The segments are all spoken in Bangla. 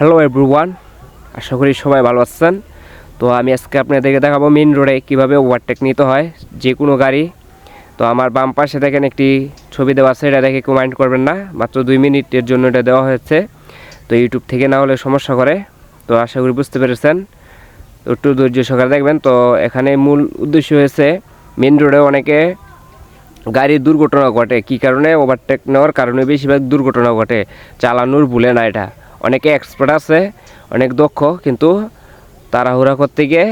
হ্যালো এভরিওয়ান আশা করি সবাই ভালো আছেন। তো আমি আজকে আপনাদেরকে দেখাবো মেন রোডে কীভাবে ওভারটেক নিতে হয় যে কোনো গাড়ি। তো আমার বাম পাশে দেখেন একটি ছবি দেওয়া আছে, এটা দেখে কমেন্ট করবেন না, মাত্র দুই মিনিটের জন্য এটা দেওয়া হয়েছে। তো ইউটিউব থেকে না হলে সমস্যা করে। তো আশা করি বুঝতে পেরেছেন। তো একটু ধৈর্য সহকারে দেখবেন। তো এখানে মূল উদ্দেশ্য হয়েছে মেন রোডে অনেকে গাড়ির দুর্ঘটনা ঘটে। কি কারণে ওভারটেক নেওয়ার কারণে বেশিরভাগ দুর্ঘটনা ঘটে। চালানোর ভুলে না এটা। অনেকে এক্সপার্ট আছে, অনেক দক্ষ, কিন্তু তাড়াহুড়া করতে গিয়ে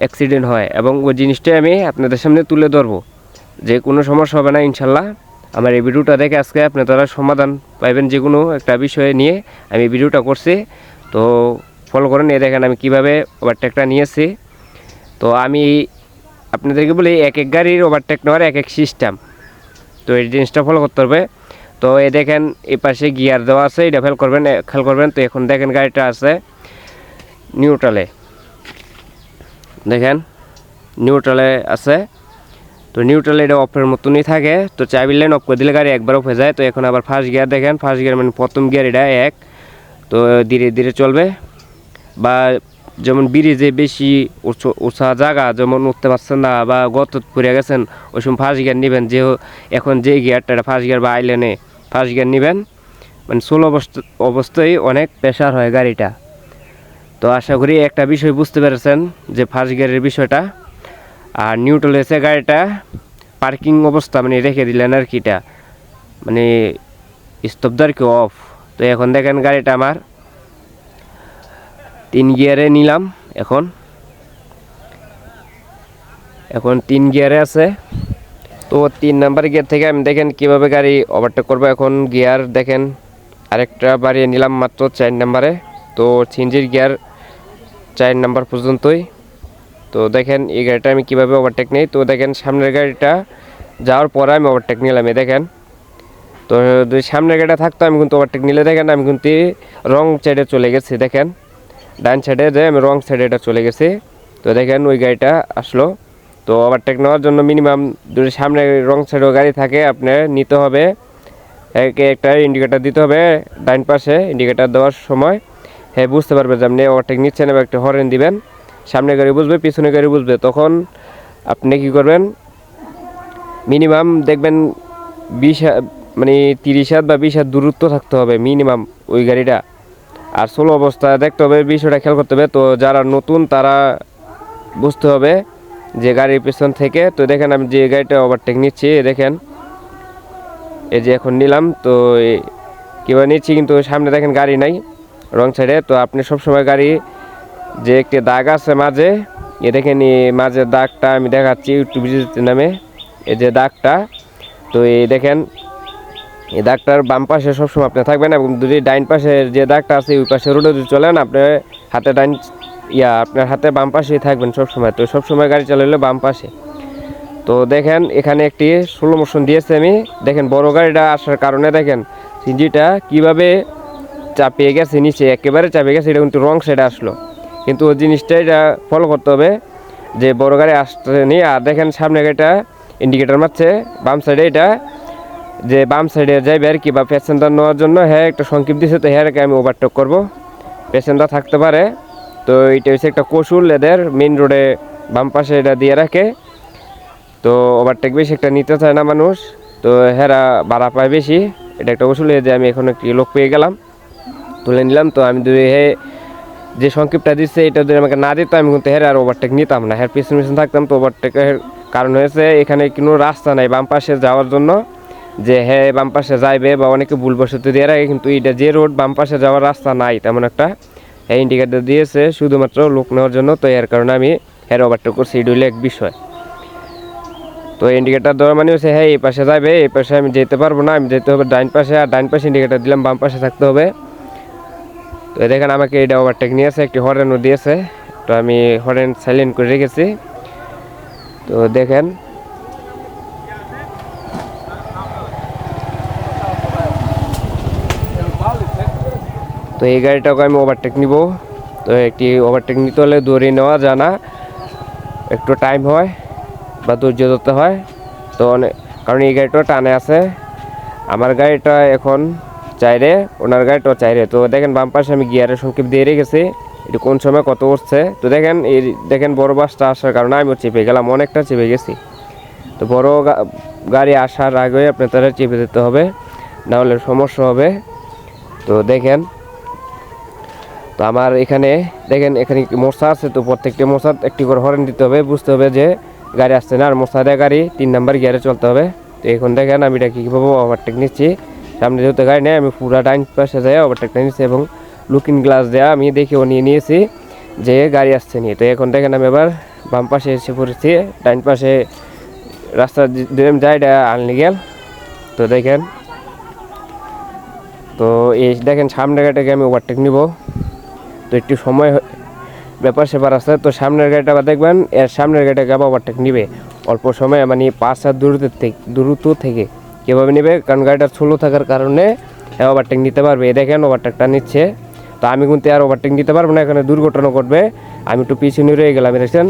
অ্যাক্সিডেন্ট হয়। এবং ওই জিনিসটাই আমি আপনাদের সামনে তুলে ধরবো। যে কোনো সমস্যা হবে না, ইনশাল্লাহ। আমার এই ভিডিওটা দেখে আজকে আপনারা সমাধান পাইবেন যে কোনো একটা বিষয়ে নিয়ে আমি ভিডিওটা করছি। তো ফলো করেন, এই দেখেন আমি কীভাবে ওভারটেকটা নিয়েছি। তো আমি আপনাদেরকে বলি, এক এক গাড়ির ওভারটেক নেওয়ার এক এক সিস্টেম তো এই জিনিসটা ফলো করতে হবে। তো এই দেখেন, এই পাশে গিয়ার দেওয়া আছে, এটা ফেল করবেন, এ- খেয়াল করবেন তো, এখন দেখেন গাড়িটা আছে নিউট্রালে। দেখেন, নিউট্রালে আছে। তো নিউট্রালে এটা অফের মতনই থাকে, তো চাবি লাইন অফ করে দিলে গাড়ি একবার অফ হয়ে যায়। তো এখন আবার ফার্স্ট গিয়ার দেখেন ফার্স্ট গিয়ার মানে প্রথম গিয়ার এটা এক। তো ধীরে ধীরে চলবে। বা যেমন ব্রিজে বেশি উঁচা জায়গা, যেমন উঠতে পারছেন না বা গত পড়ে গেছেন, ওই সময় ফার্স্ট গিয়ার নেবেন। যে এখন যে গিয়ারটা ফার্স্ট গিয়ার বা আইলেনে ফার্স্ট গিয়ার নেবেন। মানে সোলো অবস্থা, অবস্থায় অনেক প্রেশার হয় গাড়িটা। তো আশা করি একটা বিষয় বুঝতে পেরেছেন যে ফার্স্ট গিয়ারের বিষয়টা। আর নিউট্রাল এসে গাড়িটা পার্কিং অবস্থা মানে রেখে দিলেন আর কিটা মানে স্তব্ধ আর কি অফ তো এখন দেখেন গাড়িটা আমার। তিন গিয়ারে নিলাম এখন। এখন তিন গিয়ারে আছে। তো তিন নাম্বার গিয়ার থেকে আমি দেখেন কীভাবে গাড়ি ওভারটেক করব। এখন গিয়ার দেখেন, আরেকটা বাড়িয়ে নিলাম মাত্র চার নাম্বারে। তো সিনজির গিয়ার চার নাম্বার পর্যন্তই। তো দেখেন, এই গাড়িটা আমি কীভাবে ওভারটেক নিই। তো দেখেন, সামনের গাড়িটা যাওয়ার পরে আমি ওভারটেক নিলাম, এই দেখেন। তো যদি সামনের গাড়িটা থাকতো, আমি কিন্তু ওভারটেক নিলে, দেখেন, আমি কিন্তু রং সাইডে চলে গেছি, দেখেন। ডান সাইডে যে আমি রং সাইডে এটা চলে গেছি। তো দেখেন, ওই গাড়িটা আসলো। তো ওভারটেক নেওয়ার জন্য মিনিমাম যদি সামনে রং সাইডেও গাড়ি থাকে, আপনার নিতে হবে। একে একটা ইন্ডিকেটার দিতে হবে ডাইন পাশে ইন্ডিকেটার দেওয়ার সময়। হ্যাঁ বুঝতে পারবে যে আপনি ওভারটেক নিচ্ছেন এবং একটা হরেন দিবেন। সামনে গাড়ি বুঝবে, পিছনে গাড়ি বুঝবে। তখন আপনি কি করবেন? মিনিমাম দেখবেন বিশ মানে তিরিশ হাত বা বিশ হাত দূরত্ব থাকতে হবে মিনিমাম ওই গাড়িটা। আর সোলো অবস্থা দেখতে হবে, বিষয়টা খেয়াল করতে হবে। তো যারা নতুন, তারা বুঝতে হবে যে গাড়ির পিছন থেকে, তো দেখেন আমি যে গাড়িটা ওভারটেক নিচ্ছি দেখেন। এই যে এখন নিলাম, তো কীভাবে নিচ্ছি, কিন্তু সামনে দেখেন গাড়ি নাই, রং সাইডে। তো আপনি সবসময় গাড়ি, যে একটি দাগ আছে মাঝে, এ দেখেন এই মাঝের দাগটা আমি দেখাচ্ছি বিজিতে নামে, এই যে দাগটা। তো এই দেখেন, এই দাগটার বাম পাশে সবসময় আপনি থাকবেন এবং যদি ডাইন পাশে যে দাগটা আছে, ওই পাশে রোডে যদি চলেন, আপনি হাতে ডাইন ইয়া, আপনার হাতে বাম পাশেই থাকবেন সবসময়। তো সবসময় গাড়ি চালালে বাম পাশে। তো দেখেন, এখানে একটি স্লো মোশন দিয়েছে আমি। দেখেন, বড় গাড়িটা আসার কারণে দেখেন, সিনজিটা কীভাবে চাপিয়ে গেছে নিচে, একেবারে চাপিয়ে গেছে, এটা কিন্তু রং সাইডে আসলো। কিন্তু ওই জিনিসটা এটা ফলো করতে হবে যে বড় গাড়ি আসতেনি। আর দেখেন, সামনে গাড়িটা ইন্ডিকেটার মারছে, বাম সাইডে এটা, যে বাম সাইডে যাইবে আর কি, বা প্যাসেঞ্জার নেওয়ার জন্য হ্যাঁ একটা সংক্ষেপ দিছে, তো হ্যাঁ আমি ওভারটেক করব। প্যাসেঞ্জার থাকতে পারে। তো এটা হচ্ছে একটা কৌশল এদের মেন রোডে বাম পাশে এটা দিয়ে রাখে। তো ওভারটেক বেশি একটা নিতে চায় না মানুষ। তো হেরা ভাড়া পায় বেশি। এটা একটা এই যে আমি এখন একটি লোক পেয়ে গেলাম। তুলে নিলাম, তো আমি দুই হে যে সংক্ষেপটা দিচ্ছে এটা যদি আমাকে না দিত, আমি কিন্তু হের আর ওভারটেক নিতাম না। হের পিছন পিছন থাকতাম, তো ওভারটেকের কারণ হয়েছে, এখানে কোনো রাস্তা নাই বাম পাশে যাওয়ার জন্য। যে হ্যাঁ বাম পাশে যাইবে বা অনেকে ভুল বসতে দিয়ে রাখে, কিন্তু এটা যে রোড বাম পাশে যাওয়ার রাস্তা নাই, তেমন একটা। এই ইন্ডিকেটার দিয়েছে শুধুমাত্র লোক নেওয়ার জন্য, তো এর কারণে আমি হের ওভারটেক করছি এক বিষয়। তো ইন্ডিকেটার দেওয়ার মানে হচ্ছে হ্যাঁ এই পাশে যাবে এই পাশে আমি যেতে পারব না, আমি যেতে হবে ডাইন পাশে, আর ডাইন পাশে ইন্ডিকেটার দিলাম, বাম পাশে থাকতে হবে। তো দেখেন, আমাকে এটা ওভারটেক নিয়েছে একটি হরেনও দিয়েছে। তো আমি হরেন সাইলেন্ট করে রেখেছি। তো দেখেন তো এই গাড়িটাকে আমি ওভারটেক নিব। তো একটি ওভারটেক নিতে হলে দৌড়ে নেওয়া যায় না। একটু টাইম হয় বা ধৈর্য ধরতে হয়। তো অনেক কারণ এই গাড়িটা টানে আছে। আমার গাড়িটা এখন চাইরে ওনার গাড়িটাও চাইরে তো দেখেন বাম পাশে আমি গিয়ারের সংক্ষেপ দিয়ে রেখেছি। এটা কোন সময় কত উঠছে? তো দেখেন, এই দেখেন বড় বাসটা আসার কারণে আমি চেপে গেলাম, অনেকটা চেপে গেছি। তো বড় গাড়ি আসার আগে আপনি তারা চেপে দিতে হবে, নাহলে সমস্যা হবে। তো দেখেন তো আমার এখানে, দেখেন এখানে মশা আছে, তো প্রত্যেকটি মশা একটি করে হরেন দিতে হবে, বুঝতে হবে যে গাড়ি আসছে না, আর দেয় গাড়ি তিন নাম্বার গিয়ারে চলতে হবে। তো এখন দেখেন আমি এটা কীভাবে ওভারটেক নিচ্ছি। সামনে যেহেতু গাড়ি নেই, আমি পুরা ডাইন পাশে যাই ওভারটেকটা নিচ্ছি এবং লুকিং গ্লাস দেওয়া আমি দেখেও নিয়ে নিয়েছি যে গাড়ি আসছে নিয়ে তো এখন দেখেন আমি এবার বাম পাশে এসে পড়েছি, ডাইন পাশে রাস্তা দিয়ে যাই, এটা আনলিগেল তো দেখেন, তো এই দেখেন সামনে গাড়িটাকে আমি ওভারটেক নিব। তো একটু সময় ব্যাপার সেপার আছে। তো সামনের গাড়িটা আবার দেখবেন, এর সামনের গাড়িটাকে আবার ওভারটেক নিবে। অল্প সময় মানে পাঁচ হাত দূরত্ব থেকে দূরত্ব থেকে কীভাবে নেবে? কারণ গাড়িটা স্লো থাকার কারণে ওভারটেক নিতে পারবে। দেখেন ওভারটেকটা নিচ্ছে। তো আমি কিন্তু আর ওভারটেক নিতে পারব না, এখানে দুর্ঘটনা ঘটবে। আমি একটু পিছনে রয়ে গেলাম দেখছেন?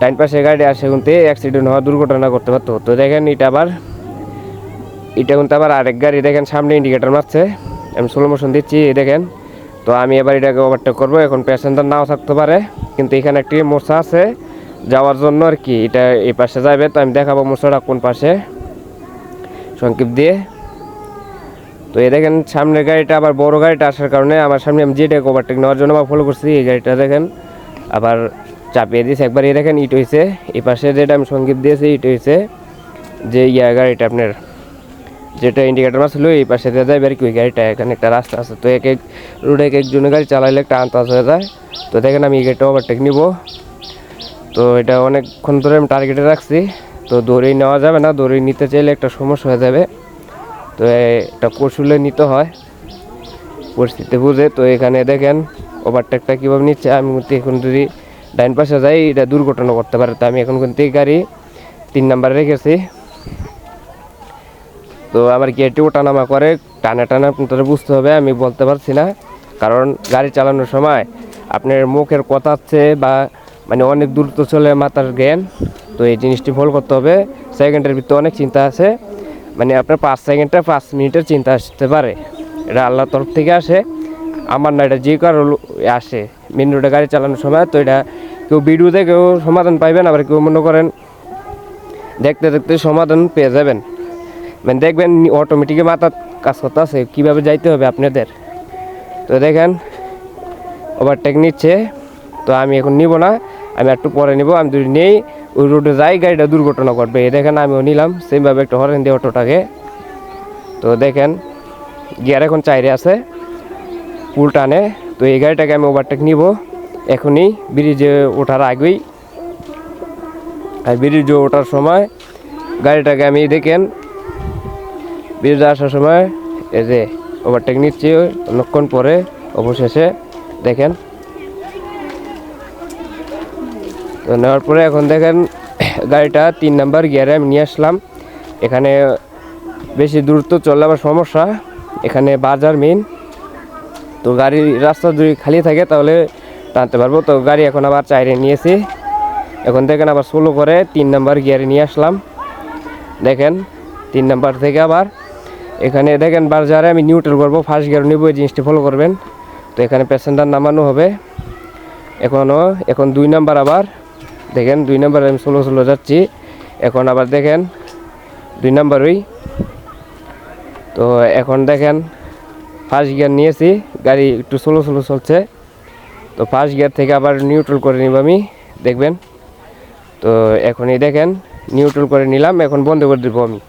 ডাইন পাশে গাড়ি আসে কিন্তু অ্যাক্সিডেন্ট হওয়া, দুর্ঘটনা করতে পারতো। তো দেখেন এটা আবার, এটা কিন্তু আবার আরেক গাড়ি, দেখেন সামনে ইন্ডিকেটার মারছে। আমি স্লো মোশন দিচ্ছি দেখেন। তো আমি এবার এটাকে ওভারটেক করব। এখন প্যাসেঞ্জার নাও থাকতে পারে, কিন্তু এখানে একটি মশা আছে। যাওয়ার জন্য আর কি, এটা এই পাশে যাবে। তো আমি দেখাবো মশাটা কোন পাশে। সংক্ষেপ দিয়ে। তো এই দেখেন, সামনের গাড়িটা আবার বড় গাড়িটা আসার কারণে আমার সামনে আমি যেটাকে ওভারটেক নেওয়ার জন্য আমার ফলো করছি, এই গাড়িটা দেখেন, আবার চাপিয়ে দিয়েছে। একবার এই দেখেন ইট হয়েছে। এই পাশে যেটা আমি সংক্ষেপ দিয়েছি ইট হয়েছে। যে ইয়া গাড়িটা আপনার যেটা ইন্ডিকেটার মারছিল এই পাশে দিয়ে যায় আর কি গাড়িটা, এখানে একটা রাস্তা আছে। তো এক এক রোডে এক একজনের গাড়ি চালাইলে একটা আন্তাজ হয়ে যায়। তো দেখেন আমি এই গাড়িটা ওভারটেক নিব। তো এটা অনেকক্ষণ ধরে আমি টার্গেটে রাখছি। তো দৌড়েই নেওয়া যাবে না দৌড়েই নিতে চাইলে একটা সমস্যা হয়ে যাবে। তো এটা কৌশলে নিতে হয়। পরিস্থিতি বুঝে। তো এখানে দেখেন ওভারটেকটা কীভাবে নিচ্ছে, আমি কিন্তু এখন যদি ডাইন পাশে যাই, এটা দুর্ঘটনা করতে পারে। তো আমি এখন কিন্তু গাড়ি তিন নাম্বারে রেখেছি। তো আমার গেটে ওঠানামা করে, টানা টানা আপনাদের বুঝতে হবে, আমি বলতে পারছি না। কারণ গাড়ি চালানোর সময় আপনার মুখের কথা আছে বা মানে অনেক দূরত্ব চলে মাথার জ্ঞান, তো এই জিনিসটি ফলো করতে হবে। সেকেন্ডের ভিতরে অনেক চিন্তা আছে মানে আপনার পাঁচ সেকেন্ডে পাঁচ মিনিটের চিন্তা আসতে পারে। এটা আল্লাহর তরফ থেকে আসে। আমার না এটা যে কারও আসে। মেন রোডে গাড়ি চালানোর সময়, তো এটা কেউ ভিডিওতে কেউ সমাধান পাইবেন, আবার কেউ মনে করেন দেখতে দেখতে সমাধান পেয়ে যাবেন। মানে দেখবেন অটোমেটিক মাথা কাজ করতে আছে কীভাবে যাইতে হবে আপনাদের? তো দেখেন ওভারটেক নিচ্ছে, তো আমি এখন নিব না, আমি একটু পরে নিব, আমি যদি নেই, ওই রোডে যাই, গাড়িটা দুর্ঘটনা এই দেখেন, আমিও নিলাম সেমভাবে একটা হরেন দিয়ে অটোটাকে তো দেখেন গিয়ার এখন চাইরে আছে পুল টানে। তো এই গাড়িটাকে আমি ওভারটেক নিব, এখনই। ব্রিজে ওঠার আগেই। আর ব্রিজে ওঠার সময়, গাড়িটাকে আমি দেখেন ব্রিজে আসার সময় এই যে ওভারটেক নিচ্ছি অনেকক্ষণ পরে অবশেষে দেখেন। তো নেওয়ার পরে এখন দেখেন গাড়িটা তিন নাম্বার গিয়ারে আমি নিয়ে আসলাম। এখানে বেশি দূরত্ব চললে আবার সমস্যা। এখানে বাজার মেন তো গাড়ি রাস্তা যদি খালি থাকে তাহলে টানতে পারব। তো গাড়ি এখন আবার চাইরে নিয়েছি। এখন দেখেন আবার স্লো করে তিন নাম্বার গিয়ারে নিয়ে আসলাম। দেখেন তিন নাম্বার থেকে আবার এখানে দেখেন বাজারে আমি নিউট্রাল করব ফার্স্ট গিয়ার নিব, এই জিনিসটি ফলো করবেন। তো এখানে প্যাসেঞ্জার নামানো হবে। এখনও এখন দুই নাম্বার আবার। দেখেন, দুই নাম্বারে আমি ষোলো ষোলো যাচ্ছি। এখন আবার দেখেন, দুই নাম্বারই তো এখন দেখেন ফার্স্ট গিয়ার নিয়েছি, গাড়ি একটু স্লো স্লো চলছে। তো ফার্স্ট গিয়ার থেকে আবার নিউট্রাল করে নিব আমি, দেখবেন। তো এখনই দেখেন নিউট্রাল করে নিলাম, এখন বন্ধ করে দেবো আমি।